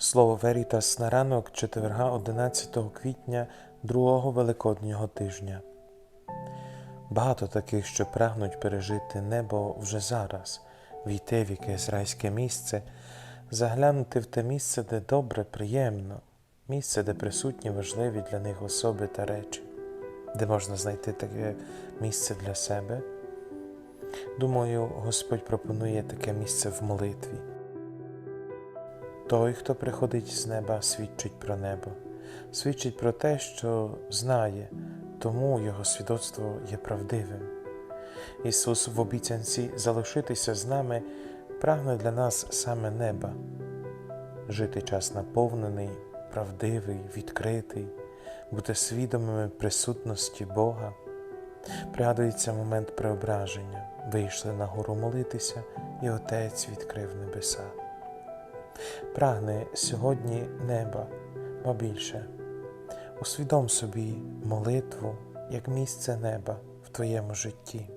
Слово Верітас на ранок четверга 11 квітня другого великоднього тижня. Багато таких, що прагнуть пережити небо вже зараз, війти в якесь райське місце, заглянути в те місце, де добре, приємно, місце, де присутні важливі для них особи та речі, де можна знайти таке місце для себе. Думаю, Господь пропонує таке місце в молитві. Той, хто приходить з неба, свідчить про небо, свідчить про те, що знає, тому Його свідоцтво є правдивим. Ісус в обіцянці залишитися з нами прагне для нас саме неба, жити час наповнений, правдивий, відкритий, бути свідомими присутності Бога. Пригадується момент преображення, вийшли на гору молитися, і Отець відкрив небеса прагне сьогодні неба, ба більше. Усвідом собі молитву як місце неба в твоєму житті.